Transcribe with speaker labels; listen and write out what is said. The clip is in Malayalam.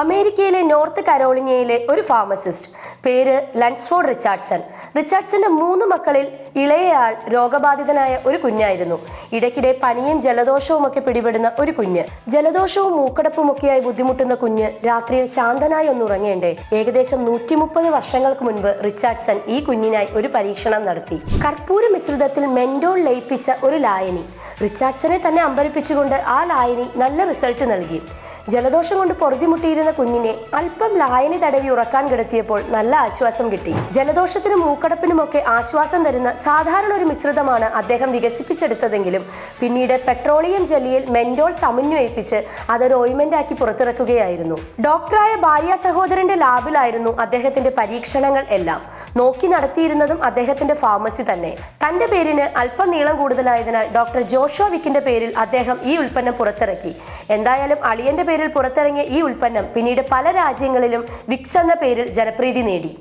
Speaker 1: അമേരിക്കയിലെ നോർത്ത് കരോളിനയിലെ ഒരു ഫാർമസിസ്റ്റ്. പേര് ലൻസ്ഫോർഡ് റിച്ചാർഡ്സൺ. റിച്ചാർഡ്സന്റെ മൂന്ന് മക്കളിൽ ഇളയയാൾ രോഗബാധിതനായ ഒരു കുഞ്ഞായിരുന്നു. ഇടയ്ക്കിടെ പനിയും ജലദോഷവും ഒക്കെ പിടിപെടുന്ന ഒരു കുഞ്ഞ്. ജലദോഷവും മൂക്കടപ്പും ഒക്കെയായി ബുദ്ധിമുട്ടുന്ന കുഞ്ഞ് രാത്രിയിൽ ശാന്തനായി ഒന്ന് ഉറങ്ങേണ്ടേ ഏകദേശം നൂറ്റി മുപ്പത് വർഷങ്ങൾക്ക് മുൻപ് റിച്ചാർഡ്സൺ ഈ കുഞ്ഞിനായി ഒരു പരീക്ഷണം നടത്തി. കർപ്പൂര മിശ്രിതത്തിൽ മെൻഡോൾ ലയിപ്പിച്ച ഒരു ലായനി. റിച്ചാർഡ്സനെ തന്നെ അമ്പരിപ്പിച്ചുകൊണ്ട് ആ ലായനി നല്ല റിസൾട്ട് നൽകി. ജലദോഷം കൊണ്ട് പൊറുതിമുട്ടിയിരുന്ന കുഞ്ഞിനെ അല്പം ലായനി തടവി ഉറക്കാൻ കിടത്തിയപ്പോൾ നല്ല ആശ്വാസം കിട്ടി. ജലദോഷത്തിനും മൂക്കടപ്പിനുമൊക്കെ ആശ്വാസം തരുന്ന സാധാരണ ഒരു മിശ്രിതമാണ് അദ്ദേഹം വികസിപ്പിച്ചെടുത്തതെങ്കിലും പിന്നീട് പെട്രോളിയം ജെല്ലിയിൽ മെൻഡോൾ സമന്വയിപ്പിച്ച് അതൊരു ഓയിമെന്റ് ആക്കി പുറത്തിറക്കുകയായിരുന്നു. ഡോക്ടറായ ഭാര്യ സഹോദരന്റെ ലാബിലായിരുന്നു അദ്ദേഹത്തിന്റെ പരീക്ഷണങ്ങൾ എല്ലാം. നോക്കി നടത്തിയിരുന്നതും അദ്ദേഹത്തിന്റെ ഫാർമസി തന്നെ. തന്റെ പേരിന് അല്പം നീളം കൂടുതലായതിനാൽ ഡോക്ടർ ജോഷോ വിക്കിന്റെ പേരിൽ അദ്ദേഹം ഈ ഉൽപ്പന്നം പുറത്തിറക്കി. എന്തായാലും അളിയന്റെ പേരിൽ പുറത്തിറങ്ങിയ ഈ ഉൽപ്പന്നം പിന്നീട് പല രാജ്യങ്ങളിലും വിക്സ് എന്ന പേരിൽ ജനപ്രീതി നേടി.